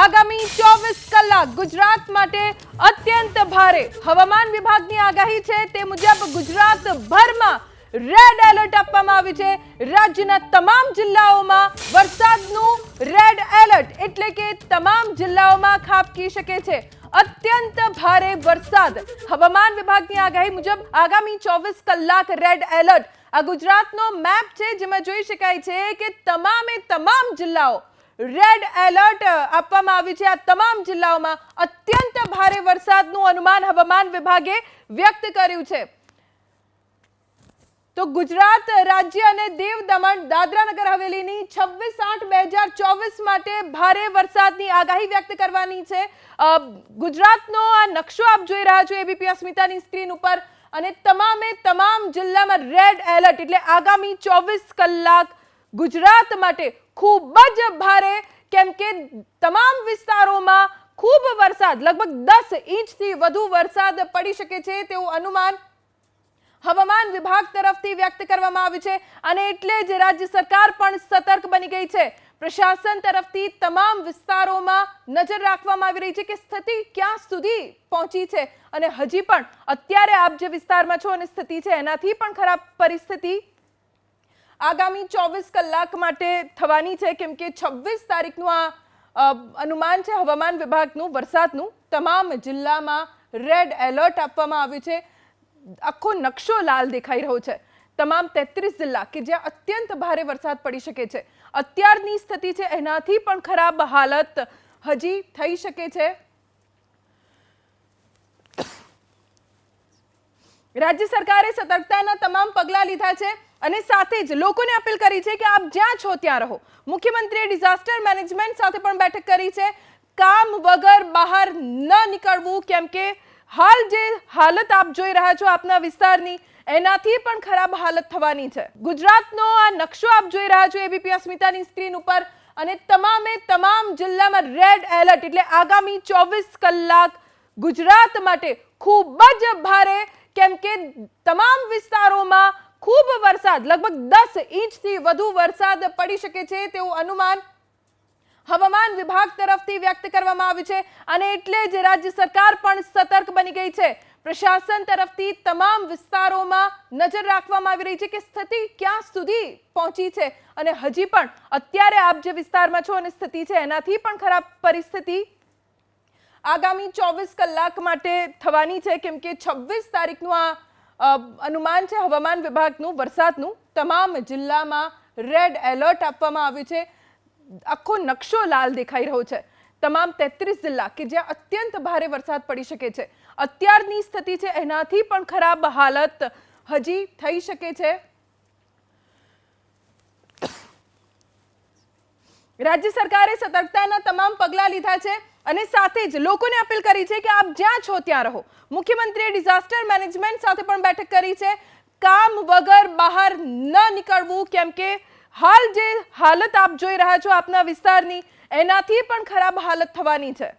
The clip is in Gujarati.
આગામી ચોવીસ કલાક ગુજરાત માટે અત્યંત ભારે હવામાન વિભાગની આગાહી છે. તે મુજબ ગુજરાતભરમાં રેડ એલર્ટ આપવામાં આવ્યું છે. રાજ્યના તમામ જિલ્લાઓમાં વરસાદનું રેડ એલર્ટ એટલે કે તમામ જિલ્લાઓમાં ખાબકી શકે છે. અત્યંત ભારે વરસાદ હવામાન વિભાગની આગાહી મુજબ આગામી ચોવીસ કલાક રેડ એલર્ટ આ ગુજરાતનો મેપ છે. જેમાં જોઈ શકાય છે કે તમામે તમામ જિલ્લાઓ રેડ એલર્ટ આપવામાં આવ્યું છે. આ તમામ જિલ્લાઓમાં અત્યંત ભારે વરસાદનું અનુમાન હવામાન વિભાગે વ્યક્ત કર્યું છે. તો ગુજરાત રાજ્ય અને દીવ દમણ દાદરા નગર હવેલીની છવ્વીસ આઠ બે હજાર ચોવીસ માટે ભારે વરસાદની આગાહી વ્યક્ત કરવાની છે. ગુજરાતનો આ નકશો આપ જોઈ રહ્યા છો એબીપી અસ્મિતાની સ્ક્રીન ઉપર. અને તમામે તમામ જિલ્લામાં રેડ એલર્ટ એટલે આગામી ચોવીસ કલાક ગુજરાત માટે ખૂબ જ ભારે, કેમ કે તમામ વિસ્તારોમાં ખૂબ વરસાદ, લગભગ દસ ઇંચથી વધુ વરસાદ પડી શકે છે તેવું અનુમાન હવામાન વિભાગ તરફથી વ્યક્ત કરવામાં આવ્યું છે. અને એટલે જ રાજ્ય સરકાર પણ સતર્ક બની ગઈ છે. પ્રશાસન તરફથી તમામ વિસ્તારોમાં નજર રાખવામાં આવી રહી છે કે સ્થિતિ ક્યાં સુધી પહોંચી છે. અને હજી પણ અત્યારે આપ જે વિસ્તારમાં છો અને સ્થિતિ છે, એનાથી પણ ખરાબ પરિસ્થિતિ આગામી ચોવીસ કલાક માટે થવાની છે, કેમ કે છવ્વીસ તારીખનું આ અનુમાન છે, હવામાન વિભાગનું, વરસાદનું, તમામ જિલ્લામાં રેડ એલર્ટ આપવામાં આવ્યું છે. આખો નકશો લાલ દેખાઈ રહ્યો છે. તમામ તેત્રીસ જિલ્લા કે જ્યાં અત્યંત ભારે વરસાદ પડી શકે છે. અત્યારની સ્થિતિ છે, એનાથી પણ ખરાબ હાલત હજી થઈ શકે છે. રાજ્ય સરકારે સતર્કતાના તમામ પગલાં લીધા છે. અને સાથે જ લોકોને અપીલ કરી છે કે આપ જ્યાં છો ત્યાં રહો. મુખ્યમંત્રીએ ડિઝાસ્ટર મેનેજમેન્ટ સાથે પણ બેઠક કરી છે. કામ વગર બહાર ન નીકળવું, કેમ કે હાલ જે હાલત આપ જોઈ રહ્યા છો આપના વિસ્તારની, એનાથી પણ ખરાબ હાલત થવાની છે. ગુજરાતનો આ નકશો આપ જોઈ રહ્યા છો એબીપી અસ્મિતાની સ્ક્રીન ઉપર, અને તમામે તમામ જિલ્લામાં રેડ એલર્ટ એટલે આગામી ચોવીસ કલાક ગુજરાત માટે ખૂબ જ ભારે, કેમ કે તમામ વિસ્તારોમાં ખૂબ વરસાદ, લગભગ દસ ઇંચથી વધુ વરસાદ પડી શકે છે તેવું અનુમાન હવામાન વિભાગ તરફથી વ્યક્ત કરવામાં આવ્યું છે અને એટલે જ રાજ્ય સરકાર પણ સતર્ક બની ગઈ છે. પ્રશાસન તરફથી તમામ વિસ્તારોમાં નજર રાખવામાં આવી રહી છે કે સ્થિતિ ક્યાં સુધી પહોંચી છે અને હજી પણ અત્યારે આપ જે વિસ્તારમાં છો અને સ્થિતિ છે એનાથી પણ ખરાબ પરિસ્થિતિ આગામી ચોવીસ કલાક માટે થવાની છે કેમ કે છવ્વીસ તારીખનું આ અનુમાન છે હવામાન વિભાગનું, વરસાદનું, તમામ જિલ્લામાં રેડ એલર્ટ આપવામાં આવ્યું છે. આખો નકશો લાલ દેખાઈ રહ્યો છે. તમામ તેત્રીસ જિલ્લા કે જ્યાં અત્યંત ભારે વરસાદ પડી શકે છે. અત્યારની સ્થિતિ છે, એનાથી પણ ખરાબ હાલત હજી થઈ શકે છે. રાજ્ય સરકારે સતર્કતાના તમામ પગલાં લીધા છે અને સાથે જ લોકોને અપીલ કરી છે કે આપ જ્યાં છો ત્યાં રહો. મુખ્યમંત્રીએ ડિઝાસ્ટર મેનેજમેન્ટ સાથે પણ બેઠક કરી છે. કામ વગર બહાર ન નીકળવું, કેમ કે હાલ જે હાલત આપ જોઈ રહ્યા છો આપના વિસ્તારની, એનાથી પણ ખરાબ હાલત થવાની છે.